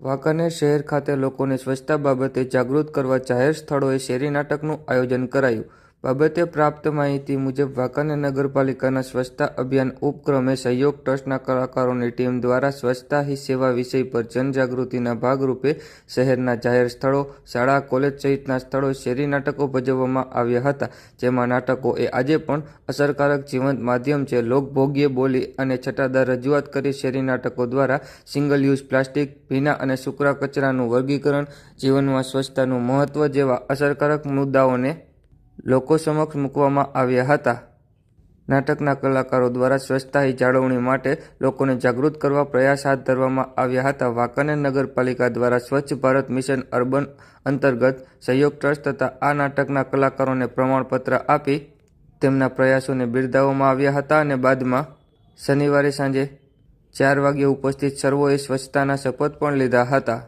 વાંકાનેર શહેર ખાતે લોકોને સ્વચ્છતા બાબતે જાગૃત કરવા જાહેર સ્થળોએ શેરી નાટકનું આયોજન કરાયું. બાબતે પ્રાપ્ત માહિતી મુજબ વાંકાનેર નગરપાલિકાના સ્વચ્છતા અભિયાન ઉપક્રમે સહયોગ ટ્રસ્ટના કલાકારોની ટીમ દ્વારા સ્વચ્છતા હી સેવા વિષય પર જનજાગૃતિના ભાગરૂપે શહેરના જાહેર સ્થળો, શાળા, કોલેજ સહિતના સ્થળોએ શેરી નાટકો ભજવવામાં આવ્યા હતા. જેમાં નાટકો એ આજે પણ અસરકારક જીવંત માધ્યમ છે. લોકભોગ્ય બોલી અને છટાદાર રજૂઆત કરી શેરી નાટકો દ્વારા સિંગલ યુઝ પ્લાસ્ટિક, ભીના અને સૂકરા કચરાનું વર્ગીકરણ, જીવનમાં સ્વચ્છતાનું મહત્વ જેવા અસરકારક મુદ્દાઓને લોકો સમક્ષ મૂકવામાં આવ્યા હતા. નાટકના કલાકારો દ્વારા સ્વચ્છતાની જાળવણી માટે લોકોને જાગૃત કરવા પ્રયાસ હાથ ધરવામાં આવ્યા હતા. વાંકાનેર નગરપાલિકા દ્વારા સ્વચ્છ ભારત મિશન અર્બન અંતર્ગત સહયોગ ટ્રસ્ટ તથા આ નાટકના કલાકારોને પ્રમાણપત્ર આપી તેમના પ્રયાસોને બિરદાવવામાં આવ્યા હતા અને બાદમાં શનિવારે સાંજે ચાર વાગ્યે ઉપસ્થિત સર્વોએ સ્વચ્છતાના શપથ પણ લીધા હતા.